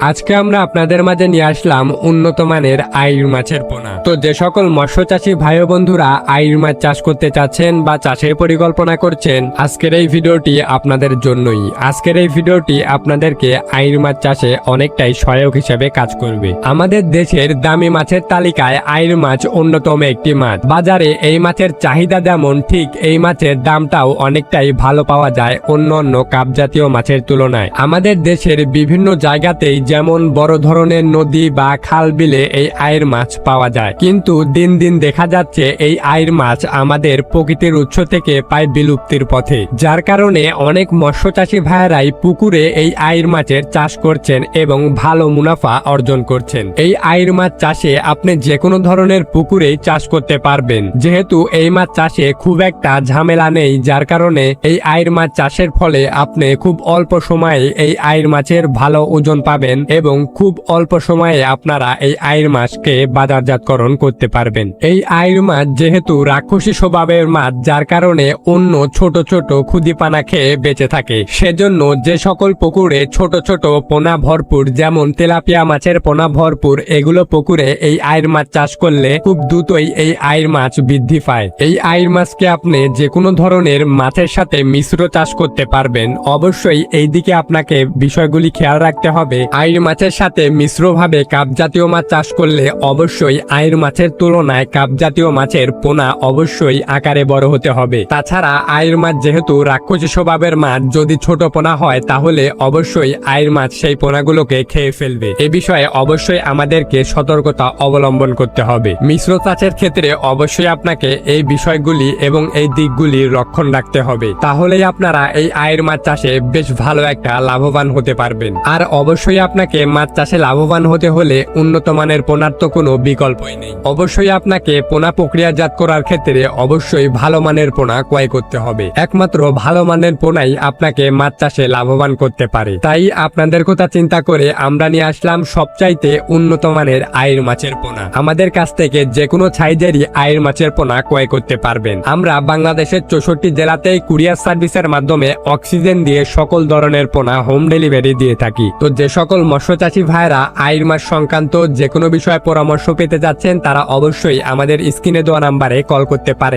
আজকে আমরা আপনাদের মাঝে নিয়ে আসলাম উন্নত মানের আইর মাছের পোনা। তো যে সকল মৎস্য চাষী ভাই বন্ধুরা আইর মাছ চাষ করতে চাচ্ছেন বা চাষের পরিকল্পনা করছেন, আজকের এই ভিডিওটি আপনাদের জন্যই। আজকের এই ভিডিওটি আপনাদেরকে আইর মাছ চাষে অনেকটাই সহায়ক হিসেবে কাজ করবে। আমাদের দেশের দামি মাছের তালিকায় আইর মাছ অন্যতম একটি মাছ। বাজারে এই মাছের চাহিদা যেমন, ঠিক এই মাছের দামটাও অনেকটাই ভালো পাওয়া যায় অন্য অন্য কাপ জাতীয় মাছের তুলনায়। আমাদের দেশের বিভিন্ন জায়গাতেই যেমন বড় ধরনের নদী বা খাল বিলে এই আয়ের মাছ পাওয়া যায়। কিন্তু দিন দিন দেখা যাচ্ছে এই আয়ের মাছ আমাদের প্রকৃতির উৎস থেকে পায় বিলুপ্তির পথে। যার কারণে অনেক মৎস্য চাষী ভাইয়েরাই পুকুরে এই আয়ের মাছের চাষ করছেন এবং ভালো মুনাফা অর্জন করছেন। এই আয়ের মাছ চাষে আপনি যে কোনো ধরনের পুকুরেই চাষ করতে পারবেন। যেহেতু এই মাছ চাষে খুব একটা ঝামেলা নেই, যার কারণে এই আয়ের মাছ চাষের ফলে আপনি খুব অল্প সময়ে এই আয়ের মাছের ভালো ওজন পাবেন। এবং খুব অল্প সময়ে আপনারা এই আয়ের মাছকে বাজারজাতকরণ করতে পারবেন। এই আয়ের মাছ যেহেতু রাক্ষসী স্বভাবের মাছ, যার কারণে অন্য ছোট ছোট ক্ষুদিপানা খেয়ে বেঁচে থাকে। সেজন্য যে সকল পুকুরে ছোট ছোট পোনা ভরপুর, যেমন তেলাপিয়া মাছের পোনা ভরপুর, এগুলো পুকুরে এই আয়ের মাছ চাষ করলে খুব দ্রুতই এই আয়ের মাছ বৃদ্ধি পায়। এই আয়ের মাছকে আপনি যে কোনো ধরনের মাছের সাথে মিশ্র চাষ করতে পারবেন। অবশ্যই এই দিকে আপনাকে বিষয়গুলি খেয়াল রাখতে হবে। আয়ের মাছের সাথে মিশ্রভাবে কাপ জাতীয় মাছ চাষ করলে অবশ্যই আয়ের মাছের তুলনায় কাপ জাতীয় মাছের পোনা অবশ্যই আকারে বড় হতে হবে। তাছাড়া আয়ের মাছ যেহেতু রাক্ষসী স্বভাবের মাছ, যদি ছোট পোনা হয় তাহলে অবশ্যই আয়ের মাছ সেই পোনাগুলোকে খেয়ে ফেলবে। এ বিষয়ে অবশ্যই আমাদেরকে সতর্কতা অবলম্বন করতে হবে। মিশ্র চাষের ক্ষেত্রে অবশ্যই আপনাকে এই বিষয়গুলি এবং এই দিকগুলি রক্ষণ রাখতে হবে। তাহলেই আপনারা এই আয়ের মাছ চাষে বেশ ভালো একটা লাভবান হতে পারবেন। আর অবশ্যই আপনাকে মাছ চাষে লাভবান হতে হলে উন্নত মানের পোনার তো কোনো বিকল্পই নেই। অবশ্যই আপনাকে পোনা প্রক্রিয়াজাত করার ক্ষেত্রে অবশ্যই ভালো মানের পোনা ক্রয় করতে হবে। একমাত্র ভালো মানের পোনাই আপনাকে মাছ চাষে লাভবান করতে পারে। তাই আপনাদের কথা চিন্তা করে আমরা নিয়ে আসলাম সবচাইতে উন্নত মানের আয়ের মাছের পোনা। আমাদের কাছ থেকে যে কোনো সাইজেরই আয়ের মাছের পোনা ক্রয় করতে পারবেন। আমরা বাংলাদেশের চৌষট্টি জেলাতেই কুরিয়ার সার্ভিসের মাধ্যমে অক্সিজেন দিয়ে সকল ধরনের পোনা হোম ডেলিভারি দিয়ে থাকি। তো যে সকল মৎস্য চাষি ভাইরা আয়ের মাস সংক্রান্ত যে কোনো বিষয়ে পরামর্শ পেতে যাচ্ছেন, তারা অবশ্যই আমাদের স্ক্রিনে দেওয়া নাম্বারে কল করতে পারেন।